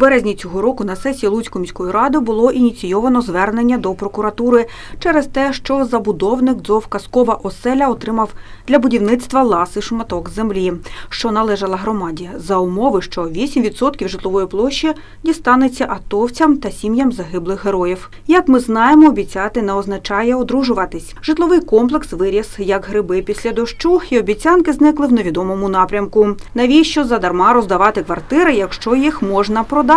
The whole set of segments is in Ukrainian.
березні цього року на сесії Луцької міської ради було ініційовано звернення до прокуратури через те, що забудовник дзов Казкова оселя отримав для будівництва ласи шматок землі, що належала громаді, за умови, що 8% житлової площі дістанеться атовцям та сім'ям загиблих героїв. Як ми знаємо, обіцяти не означає одружуватись. Житловий комплекс виріс як гриби після дощу, і обіцянки зникли в невідомому напрямку. Навіщо задарма роздавати квартири, якщо їх можна продати,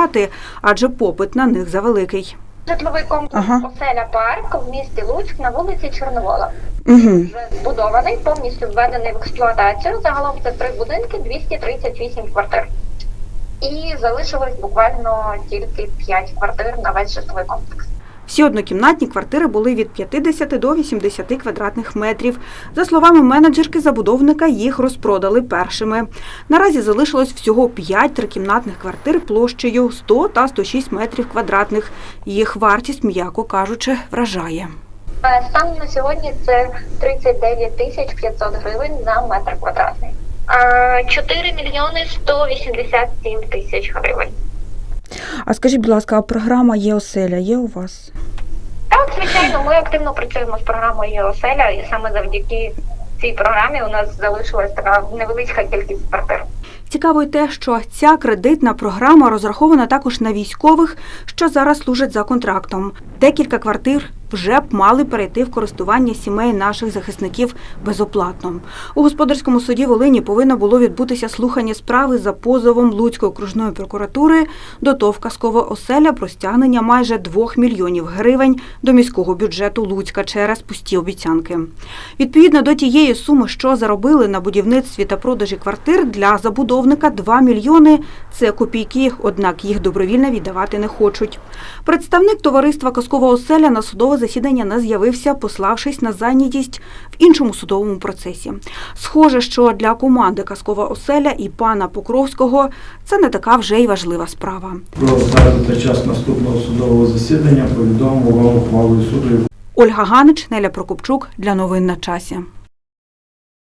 адже попит на них завеликий. Житловий комплекс Ага. Оселя Парк в місті Луцьк на вулиці Чорновола. Угу. Вже збудований, повністю введений в експлуатацію. Загалом це три будинки, 238 квартир. І залишилось буквально тільки 5 квартир на весь житловий комплекс. Всі однокімнатні квартири були від 50 до 80 квадратних метрів. За словами менеджерки забудовника, їх розпродали першими. Наразі залишилось всього 5 трикімнатних квартир площею 100 та 106 метрів квадратних. Їх вартість, м'яко кажучи, вражає. Е, Станом на сьогодні це 39 тисяч 500 гривень за метр квадратний. Е, 4 мільйони 187 тисяч гривень. А скажіть, будь ласка, а програма є оселя є у вас? Так, звичайно, ми активно працюємо з програмою «Є-оселя», і саме завдяки цій програмі у нас залишилась така невеличка кількість квартир. Цікаво й те, що ця кредитна програма розрахована також на військових, що зараз служать за контрактом. Декілька квартир вже б мали перейти в користування сімей наших захисників безоплатно. У господарському суді Волині повинно було відбутися слухання справи за позовом Луцької окружної прокуратури до ТОВ «Казкова оселя про стягнення майже 2 мільйонів гривень до міського бюджету Луцька через пусті обіцянки. Відповідно до тієї суми, що заробили на будівництві та продажі квартир для забудовника 2 мільйони – це копійки, однак їх добровільно віддавати не хочуть. Представник товариства Казкова оселя на судове засідання не з'явився, пославшись на зайнятість в іншому судовому процесі. Схоже, що для команди Казкова оселя і пана Покровського це не така вже й важлива справа. Про дату та час наступного судового засідання повідомив вам ухвалою суду. Ольга Ганич, Неля Прокопчук для новин на часі.